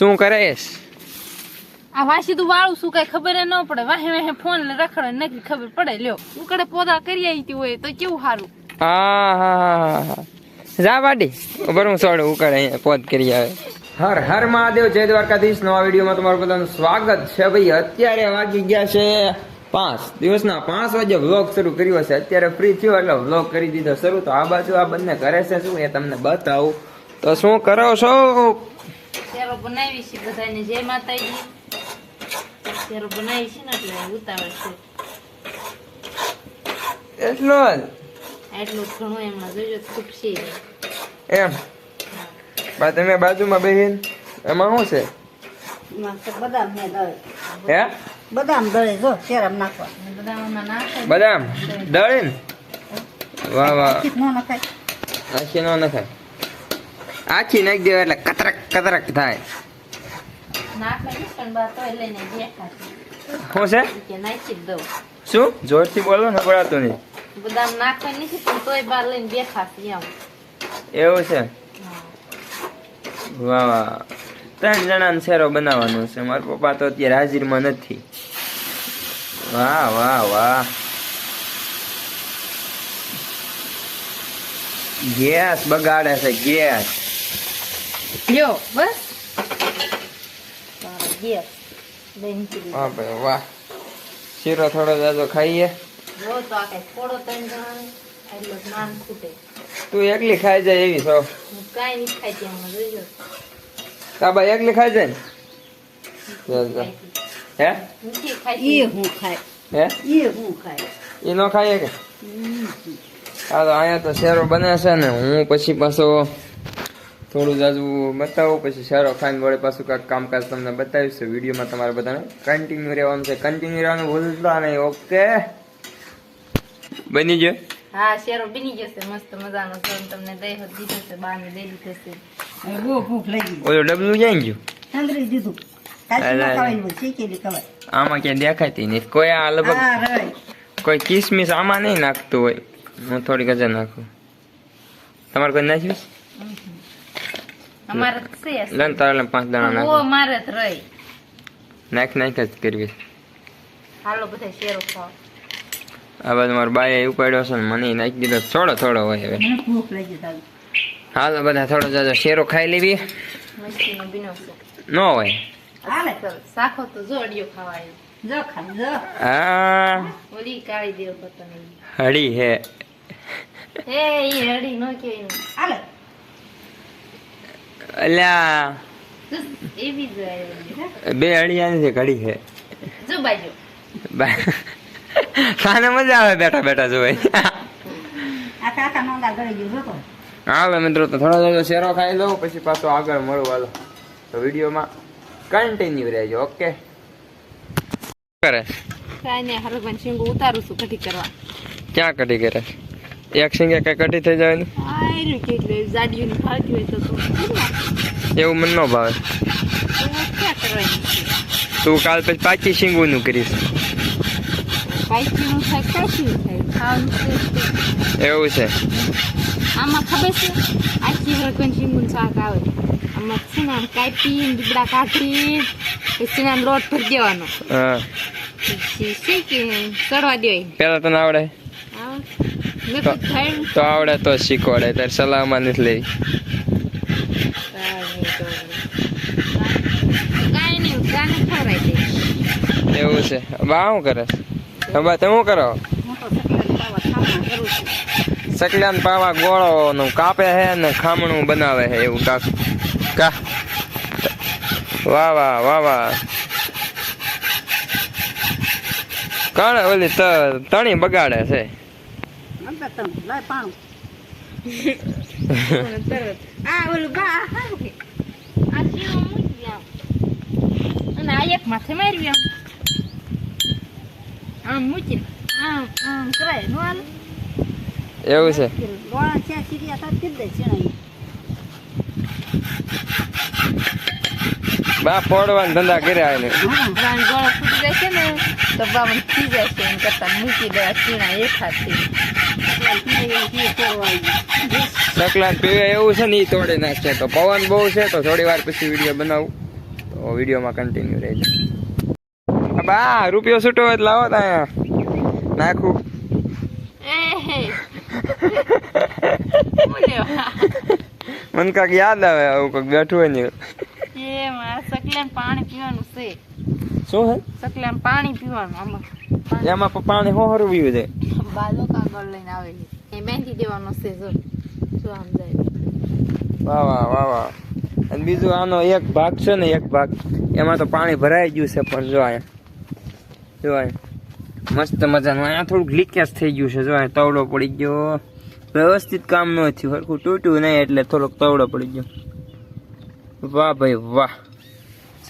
શું કરેશ? આ વાસી તું વાળું શું કઈ ખબર ન પડે. વાહે વાહે ફોન રખડે નથી ખબર પડે. લ્યો ઉકડે પોદા કરી આવી હોય તો કેવું સારું હા હા હા જા વાડી. બરું હું સોડ ઉકળ અહીંયા પોત કરી આવે. હર હર મહાદેવ જય દ્વારકાધીશ. નવા વિડીયોમાં તમારું બધાનું સ્વાગત છે ભાઈ. અત્યારે વાગી ગયા છે પાંચ દિવસના પાંચ વાગે વ્લોગ શરૂ કર્યો છે. અત્યારે ફ્રી થયો એટલે વ્લોગ કરી દીધો શરૂ. તો આ બાજુ આ બંને કરે છે. શું એ તમને બતાવું? તો શું કરો છો? શેરો બનાવી છે બધાને. જય માતાજી. શેરો બનાવી છે ને એટલે ઉતાવળ છે. એટલો જ? એટલું ઘણું એમાં જોજો ખૂબ છે એમ? બા તમે બાજુમાં બેહીન એમાં શું છે? એમાં તો બદામ હે દળે હે? બદામ દળે જો શેરમ નાખવા બધા નાખે. બદામ? દળીન વાહ વાહ. ન નખાય. આખી ન નખાય. આખી નાખી દેવા એટલે કતરક કતરક થાય. શું છે? શું? જોરથી બોલો ને બોલાતું નહીં. એવું છે? વાહ વાહ. ત્રણ જણાનો શેરો બનાવવાનો છે. મારા પપ્પા તો અત્યારે હાજરીમાં નથી. વાહ વાહ વાહ. ગેસ બગાડે છે, ગેસ. લ્યો બસ ગેસ મૂકી દીધો. વાહ ભાઈ વાહ. શીરો થોડો જાજો ખાઈએ. જો તો આ કઈ થોડો ત્રણ જણાને એટલો જ નાન ખૂટે. તું એકલી ખાઈ જાય એવી છો? હું કાંઈ નહીં ખાઈ ત્યાં જોઈજો તાબા એકલી ખાઈ જાય ને? જો, જો. હે? ઈ હું ખાય. હે? ઈ હું ખાય. એ ન ખાઈએ કે? હા તો અહીંયા તો શેરો બને છે ને હું પછી પાછો થોડું જાજુ બતાવું પછી સારો ખાન વડે પાછું કાંઈક કામકાજ તમને બતાવીશ છે વિડીયોમાં તમારે બધાને કન્ટિન્યુ રહેવાનું છે. કન્ટિન્યુ રહેવાનું ભૂલતા નહીં ઓકે બની ગયો? હા શેરો બની જશે મસ્ત મજાનો છે. તમને દહીં હોત દીધો છે બાને દઈ દીધો છે બહુ ભૂખ લાગી ઓલું ડબલું જાય ગયું? દીધું. આમાં ક્યાં દેખાતી નહીં કોઈ આ લગભગ કોઈ કિસમિસ આમાં નહીં નાખતું હોય. હું થોડીક હજાર નાખું. તમારે કોઈ નાખ્યું અમારે છે લન તારે પાંચ દાણા ઓ મારે જ રહી. નાખ નાખ જ કરવી. હાલો બધા શેરો ખાઓ આ બાજુ મારો બાએ ઉપાડ્યો છે ને મને નાખી દીધો. થોડો થોડો હોય હવે. ભૂખ લાગી હાલો બધા થોડો જાજો શેરો ખાઈ લેવી. નો હોય. હાલે. શાખો તો જો અડિયો ખાવાય જો ખાય જો. આ ઓલી કાળી દેવ પતંગ હળી હે. હે ઈ હળી નો કે હાલે. અલ્યા. બે અડિયાની છે ઘડી છે. જો સાને મજા આવે બેઠા બેઠા જોઈ આ કાકા નોંદા ગળી ગયું જો તો. હાલો મિત્રો તો થોડો થોડો શેરો ખાઈ લઉં પછી પાછો આગળ મળું હાલો. તો વિડીયોમાં કન્ટિન્યુ રહેજો ઓકે? કરે? કાંઈ નહીં હરભાઈ શીંગું ઉતારું છું કઢી કરવા. ક્યાં કઢી કરે? એક સિંગે કઈ કટી થઈ જાય ને એવું મને ન ભાવે. તું કાલ પછી પાછી કરીશ. ખાવાનું છે તે. એવું છે. આમાં ખબર છે? આખી હરભાઈ શીંગું શાક આવે. આમાં છે ને આમ કાપી દીપડા કાઢી પછી આમ લોટ ભરી દેવાનો. હા. પછી શેકી ચડવા દેવાય. પેલા તને આવડે? થાય તો આવડે તો શીખવાડે તારે સલાહમાં નથી દઈશ. એવું છે. બા શું કરે બા તમે શું કરો? હું ને પાવા છું. ગોળો નું કાપે હે ને ખામણું બનાવે હે એવું કાક. કા. વાહ વાહ વાહ વાહ. કણ ઓલી ત- તણી બગાડે છે. લાય પાણું તરત આ ઓલું બા આ હારું કે આ મૂકી આમ અને આ એક માથે મારવી આમ આમ મૂકીને આમ આમ કરાય નો હાલે એવું છે ગોળા છે સીરિયા તાર કીધ દે છે બા ફોડવાના ધંધા કર્યા એને રાન ગોળો ફૂટી જાય છે ને તો બા મને ખી જાય છે એમ કરતા મૂકી દેવા ચીણા એક હાથથી સકલાન પીવે એવું છે ને એ તોડી નાખશે તો પવન બહુ છે, તો થોડી વાર પછી વીડિયો બનાવું. તો વિડીયોમાં કન્ટિન્યુ રહેજો. બા, રૂપિયો છૂટો હોય તો લાવો ત્યાં નાખું. મને કાંઈક યાદ આવે, આવું કંઈક બેઠું હોય ને પાણી પીવાનું છે. શું હે? સકલાને પાણી પીવાનું આમાં એમાં પણ પાણી હો હરું પીવું છે? બાજો કાગળ લઈને આવે એ મહેંદી દેવાનો છે જો. જો આમ જાય. વાહ વાહ વાહ વાહ. અને બીજું આનો એક ભાગ છે ને એક ભાગ. એમાં તો પાણી ભરાઈ ગયું છે પણ જો અહીંયા જો અહીંયા મસ્ત મજાનું. અહીંયા થોડુંક લીકેજ થઈ ગયું છે જો અહીંયા તવડો પડી ગયો. વ્યવસ્થિત કામ ન થયું સરખું તૂટ્યું નહીં એટલે થોડોક તવડો પડી ગયો. વાહ ભાઈ વાહ.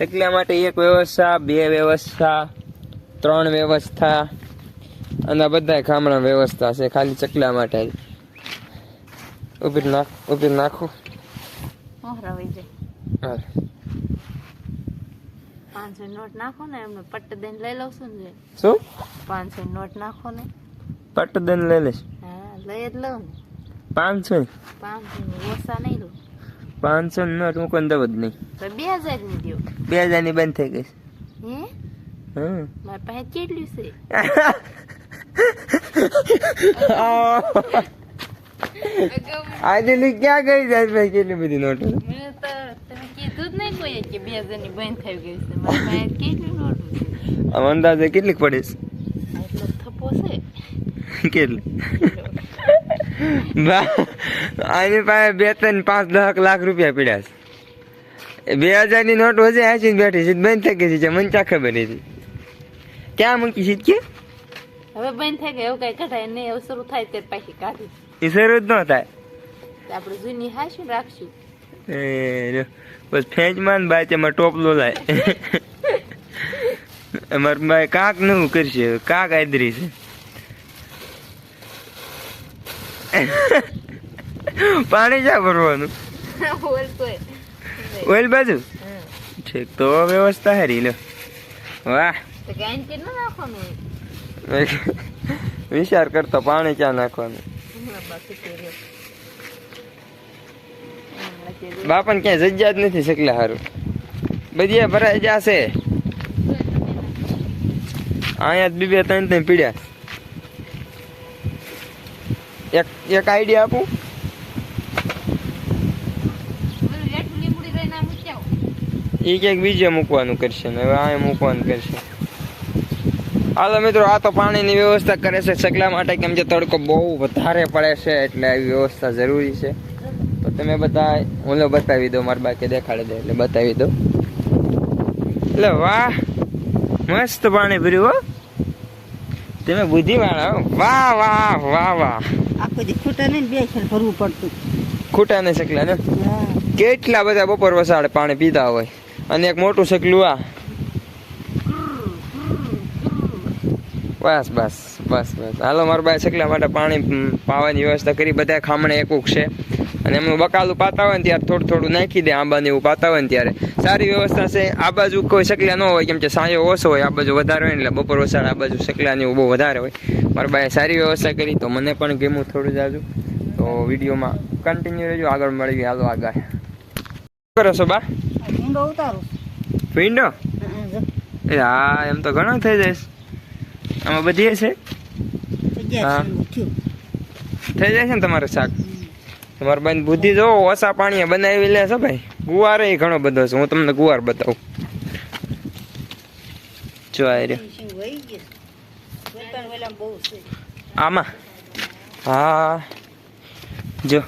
સકલા માટે એક વ્યવસ્થા બે વ્યવસ્થા ત્રણ વ્યવસ્થા અને બધા ખામણા વ્યવસ્થા છે ખાલી ચકલા માટે. ઊભી નાખ ઊભી નાખું. પાંચસો નોટ નાખો ને એમને પટ્ટ દઈને લઈ લઉં છું ને શું? પાંચસો નોટ નાખો ને. પટ્ટદન લઈ લઈશ. હા લઈ જ લઉં પાંચસો? પાંચસો ઓછા નહીં લઉં પાંચસો નોટ હું કોઈ દઉં નહીં. તો બે હજારની દો બે હજારની બંધ થઈ ગઈ. હે? હમ. મારી પાસે કેટલું છે? આજે લી ક્યાં ગઈ જાય ભાઈ કેટલી બધી નોટ? મને તો તમે કીધું જ નહીં કોઈ કે બે હજારની બંધ થઈ ગઈ છે. મારી પાસે કેટલી નોટ છે? અંદાજે કેટલીક પડીશ એટલો થપ્પો છે? કેટલી? આની પાસે બે ત્રણ પાંચ દસ લાખ રૂપિયા પીડ્યા છે. બે હજારની નોટ વજે આચી બેઠી છે બંધ થઈ ગઈ છે મને ચા ખબર નથી. ક્યાં મૂકી છે કે? હવે બંધ થઈ ગઈ એવું કઈ કઢાય નહીં એવું શરૂ થાય ત્યારે પાછી કાઢી એ શરૂ જ ન થાય. આપણે જૂની હાશું રાખશું. એ. બસ ફેંચમાં ને તેમાં ટોપલો લાય અમાર ભાઈ કાક નવું કરશે કાક આદરી છે. પાણી ક્યાં ભરવાનું? ઓઇલ બાજુ? ઠીક તો વ્યવસ્થા હારી લો વાહ. વિચાર કરતો પાણી ક્યાં નાખવાનું. બાપાને ક્યાંય જગ્યા જ નથી શકલા સારું બધી ભરાઈ જશે. અહીંયા જ બે બે ત્રણ ત્રણ પીડ્યા. એક એક આઈડિયા આપું. એ ક્યાંક બીજે મૂકવાનું કરશે ને હવે આ મૂકવાનું કરશે. હાલો મિત્રો આ તો પાણીની વ્યવસ્થા કરે છે. સગલા માટે કેમ કે તડકો બહુ વધારે પડે છે એટલે આવી વ્યવસ્થા જરૂરી છે. તો તમે બધા ઓલો બતાવી દો મારા બાકી દેખાડી દે એટલે બતાવી દો એટલે વાહ મસ્ત પાણી ભર્યું હો. તમે બુદ્ધિવાળા હો. વાહ વાહ વાહ વાહ. આખો દી ખૂટે ને બે ખેલ ભરવું પડતું. ખૂટા ને સકલા ને? કેટલા બધા બપોર વસાડે પાણી પીતા હોય? અને એક મોટું સકલું આ બસ બસ બસ બસ. હાલો મારા બાય સકલા માટે પાણી પાવાની વ્યવસ્થા કરી. બધા ખામણે એકુક છે. અને એમનું બકાલું પાતા હોય ને ત્યારે થોડું થોડું નાખી દે આંબાને એવું પાતા હોય ને ત્યારે. સારી વ્યવસ્થા છે. આ બાજુ કોઈ સકલા ન હોય કેમ કે સાંયો ઓછો હોય આ બાજુ વધારે હોય એટલે બપોર વસાડ આ બાજુ સકલા ને એવું બહુ વધારે હોય. મારા ભાઈએ સારી વ્યવસ્થા કરી તો મને પણ ગેમું થોડું જાજુ તો વિડીયોમાં કન્ટિન્યુ રહેજો. આગળ મળવી હાલો આગળ શું કરો છો બા? ભીંડો ઉતારું ભીંડો હા, એ હા એમ તો ઘણો થઈ જાય. આમાં બધી છે? હા. થઈ જાય છે ને તમારું શાક? તમારા બેન બુદ્ધિ જો ઓછા પાણીએ બનાવી લે છે ભાઈ. ગુવાર એ ઘણો બધો છે હું તમને ગુવાર બતાવું. જો આ રહ્યો. આમાં? હા. જો.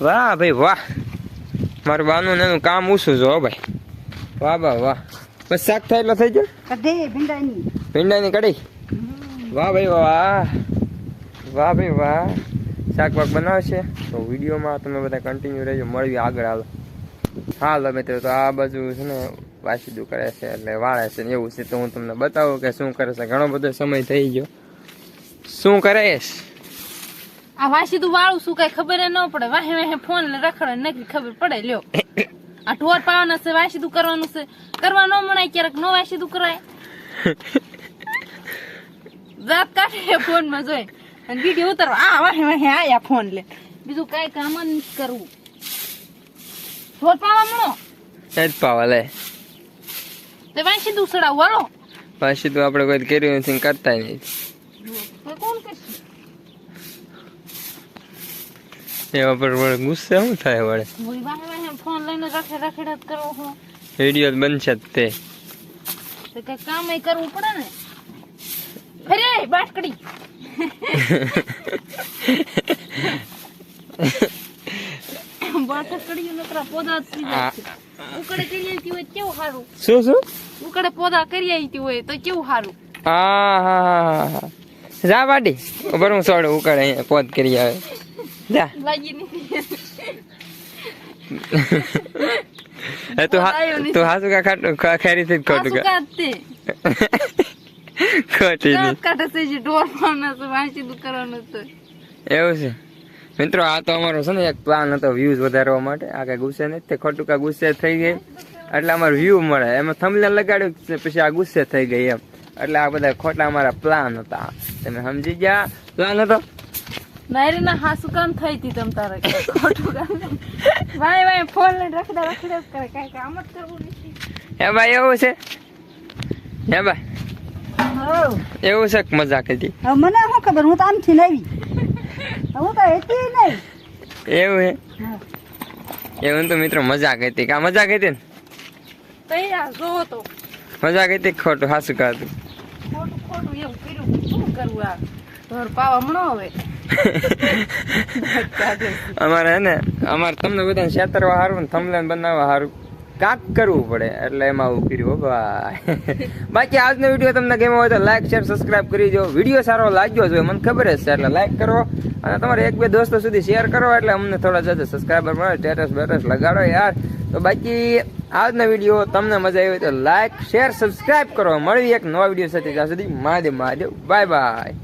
વાહ ભાઈ વાહ. મારું બાનું એનું કામ ઓછું જો ભાઈ. વાહ વાહ વાહ. બસ શાક થાય એટલે થઈ ગયો? ભીંડાની. ભીંડાની કઢી વાહ ભાઈ વાહ. વાહ ભાઈ વાહ. શાક બાક બનાવશે તો વિડીયોમાં તમે બધા કન્ટિન્યુ રહેજો મળવી આગળ હાલ. હાલ મિત્રો તો આ બાજુ છે ને વાસીદું કરે છે એટલે વાળે છે ને એવું છે તો હું તમને બતાવું કે શું કરે છે. ઘણો બધો સમય થઈ ગયો. શું કરે આ વાસીદું વાળું શું કઈ ખબર ન પડે. વાહે વાહે ફોન ને રખડે નકરી ખબર પડે. લ્યો. આ ઢોર પાવાના છે વાસીદું કરવાનું છે. કરવા ન મણાય ક્યારેક નો વાસીદું કરાય. દાંત કાઢે ફોનમાં જોઈ. અને વીડિયો ઉતરવા આ વાહે આયા ફોન લે. બીજું કઈ કામ જ કરવું. ઢોર પાવા મણો એ પાવા લે. તે વાંચી દઉં સડાવ વાળો પાછી તો આપણે કોઈ કર્યું નથી કરતા નહીં. કોણ કરશે? એવા પર વળે ગુસ્સે શું થાય વળે? ફોન લઈને રખે રખેડ જ કરવો હું. વીડિયો બનશે જ તે. કઈ કામ કરવું પડે ને? અરે બાટકડી. બાટકડી નકરા પોદા થઈ જાય. ઉકળે કરી આવી હોય તો કેવું સારું શું શું? ઉકળે પોદા કરી આવી હોય તો કેવું સારું હા હા હા જા વાડી. ઉપર હું સોડ ઉકાળે અહીંયા પોદ કરી આવે. જા. લાગી નહીં. તું હા તું હાસુ કા ખાટું ખેરી થી ખોટું કા ખોટી કાઢે છે જે છે વાંચી દું કરવાનું છે. એવું છે. મિત્રો આ તો અમારો છે ને એક પ્લાન હતો વ્યૂઝ વધારવા માટે. આ કઈ ગુસ્સે નથી. તે ખોટું કા ગુસ્સે થઈ ગઈ. એટલે અમારે વ્યૂ મળે. એમાં થમલે લગાડ્યું પછી આ ગુસ્સે થઈ ગઈ એમ. એટલે આ બધા ખોટા અમારા પ્લાન હતા. તમે સમજી ગયા પ્લાન હતો? નાયરીના હાસુ કામ થઈ હતી તમ તારે. ખોટું કામ ભાઈ ભાઈ ફોન લઈને રખડા રખડા કરે. કાંઈ કામ જ કરવું નથી. હે ભાઈ એવું છે? હે ભાઈ. એવું છે કે મજાક હતી? મને શું ખબર? હું તો આમથી નવી હું તો હતી નહીં એવું હે. એવું તો મિત્રો મજાક હતી. કા મજાક હતી ને? તૈયાર જો તો. મજાક હતી ખોટું? હાસું કાતું ખોટું ખોટું એવું કર્યું. શું કરવું આ? ઘર પાવા મણો હવે. અમારે હે ને અમારે તમને બધાને છેતરવા સારું ને થમલેન બનાવવા સારું કાંક કરવું પડે, એટલે એમાં હું કર્યું ભાઈ. બાકી આજનો વીડિયો તમને ગમ્યો હોય તો લાઈક શેર સબસ્ક્રાઇબ કરી દો. વીડિયો સારો લાગ્યો છે, મને ખબર જ છે, એટલે લાઈક કરો. અને તમારે એક બે દોસ્તો સુધી શેર કરો, એટલે અમને થોડા સાથે સબસ્ક્રાઈબર મળે સ્ટેટસ બેટસ લગાડો યાર. તો બાકી આજનો વીડિયો તમને મજા આવી હોય તો લાઈક શેર સબસ્ક્રાઇબ કરો. મળવી એક નવા વીડિયો સાથે, ત્યાં સુધી મહાદેવ મહાદેવ બાય બાય